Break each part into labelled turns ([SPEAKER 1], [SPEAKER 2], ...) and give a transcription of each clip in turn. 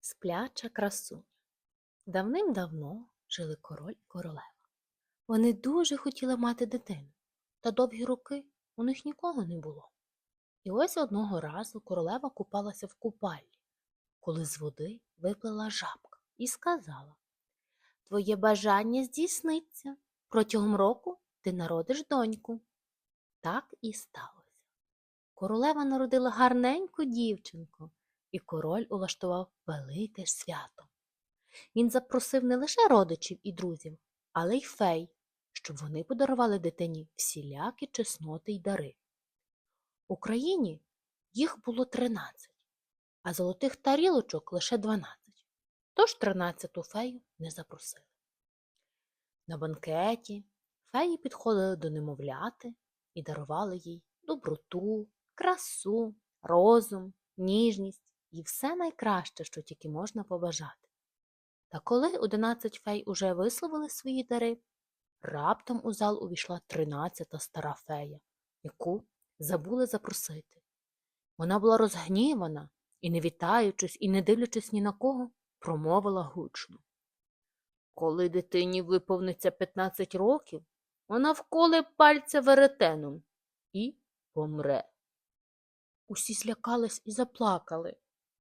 [SPEAKER 1] Спляча красуня. Давним-давно жили король і королева. Вони дуже хотіли мати дитину, та довгі роки у них нікого не було. І ось одного разу королева купалася в купальні, коли з води виплила жабка і сказала Твоє бажання здійсниться. Протягом року ти народиш доньку. Так і сталося. Королева народила гарненьку дівчинку, і король улаштував велике свято. Він запросив не лише родичів і друзів, але й фей, щоб вони подарували дитині всілякі чесноти й дари. У країні їх було тринадцять, а золотих тарілочок лише дванадцять, тож тринадцяту фею не запросили. На банкеті феї підходили до немовляти і дарували їй доброту, красу, розум, ніжність і все найкраще, що тільки можна побажати. Та коли одинадцять фей уже висловили свої дари, раптом у зал увійшла тринадцята стара фея, яку забули запросити. Вона була розгнівана і, не вітаючись і не дивлячись ні на кого, промовила гучно. Коли дитині виповниться 15 років, вона вколе пальця веретеном і помре. Усі злякались і заплакали,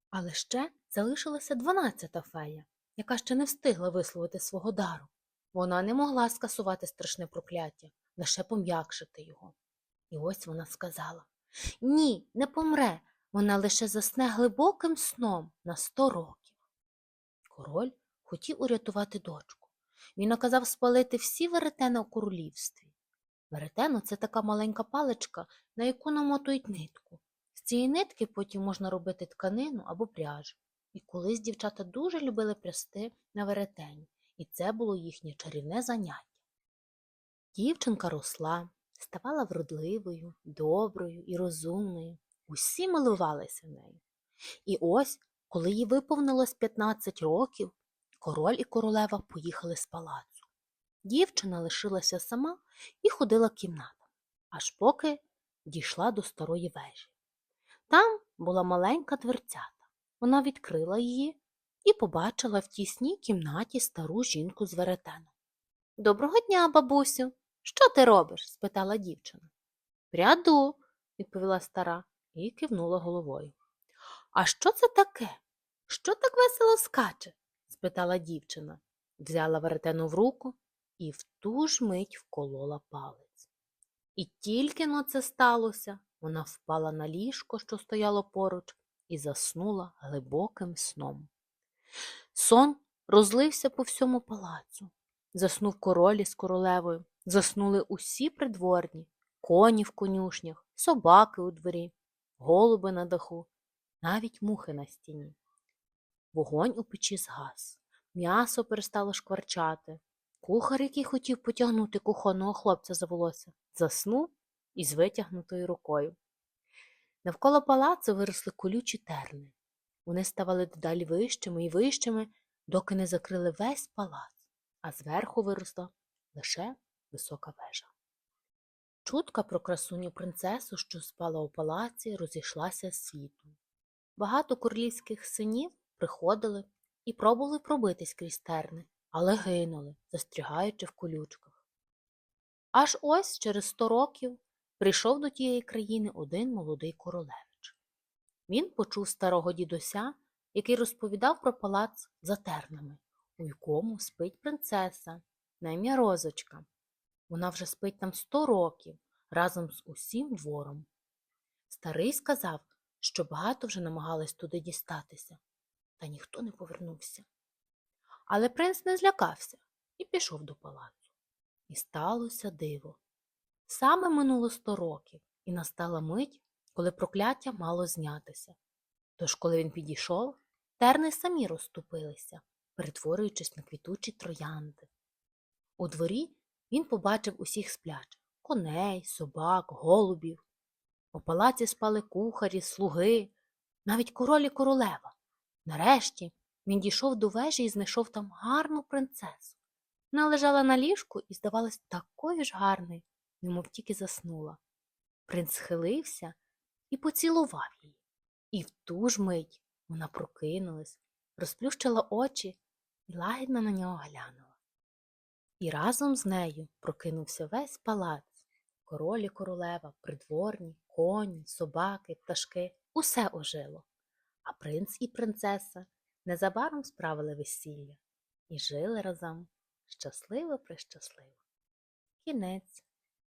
[SPEAKER 1] але ще залишилася дванадцята фея, яка ще не встигла висловити свого дару. Вона не могла скасувати страшне прокляття, лише пом'якшити його. І ось вона сказала Ні, не помре, вона лише засне глибоким сном на сто років. Король хотів урятувати дочку. Він наказав спалити всі веретена у королівстві. Веретено це така маленька паличка, на яку намотують нитку. Цієї нитки потім можна робити тканину або пряжу. І колись дівчата дуже любили прясти на веретені, і це було їхнє чарівне заняття. Дівчинка росла, ставала вродливою, доброю і розумною. Усі милувалися нею. І ось, коли їй виповнилось 15 років, король і королева поїхали з палацу. Дівчина лишилася сама і ходила кімнатам, аж поки дійшла до старої вежі. Там була маленька дверцята. Вона відкрила її і побачила в тісній кімнаті стару жінку з веретеном. Доброго дня, бабусю. Що ти робиш? спитала дівчина. Пряду, відповіла стара і кивнула головою. А що це таке? Що так весело скаче? спитала дівчина, взяла веретену в руку і в ту ж мить вколола палець. І тільки но це сталося, вона впала на ліжко, що стояло поруч, і заснула глибоким сном. Сон розлився по всьому палацу. Заснув король із королевою, заснули усі придворні, коні в конюшнях, собаки у дворі, голуби на даху, навіть мухи на стіні. Вогонь у печі згас, м'ясо перестало шкварчати. Кухар, який хотів потягнути кухонного хлопця за волосся, заснув із витягнутою рукою. Навколо палацу виросли колючі терни. Вони ставали дедалі вищими і вищими, доки не закрили весь палац, а зверху виросла лише висока вежа. Чутка про красуню принцесу, що спала у палаці, розійшлася світом. Багато королівських синів приходили і пробували пробитись крізь терни, але гинули, застрягаючи в колючках. Аж ось через сто років прийшов до тієї країни один молодий королевич. Він почув старого дідуся, який розповідав про палац за тернами, у якому спить принцеса на ім'я Розочка. Вона вже спить там сто років разом з усім двором. Старий сказав, що багато вже намагались туди дістатися, та ніхто не повернувся. Але принц не злякався і пішов до палацу. І сталося диво. Саме минуло сто років, і настала мить, коли прокляття мало знятися. Тож, коли він підійшов, терни самі розступилися, перетворюючись на квітучі троянди. У дворі він побачив усіх сплячих коней, собак, голубів. У палаці спали кухарі, слуги, навіть король і королева. Нарешті він дійшов до вежі і знайшов там гарну принцесу. Вона лежала на ліжку і здавалась такою ж гарною, немов тільки заснула. Принц схилився і поцілував її. І в ту ж мить вона прокинулась, розплющила очі і лагідно на нього глянула. І разом з нею прокинувся весь палац. Король і королева, придворні, коні, собаки, пташки усе ожило. А принц і принцеса незабаром справили весілля і жили разом щасливо прищасливо. Кінець.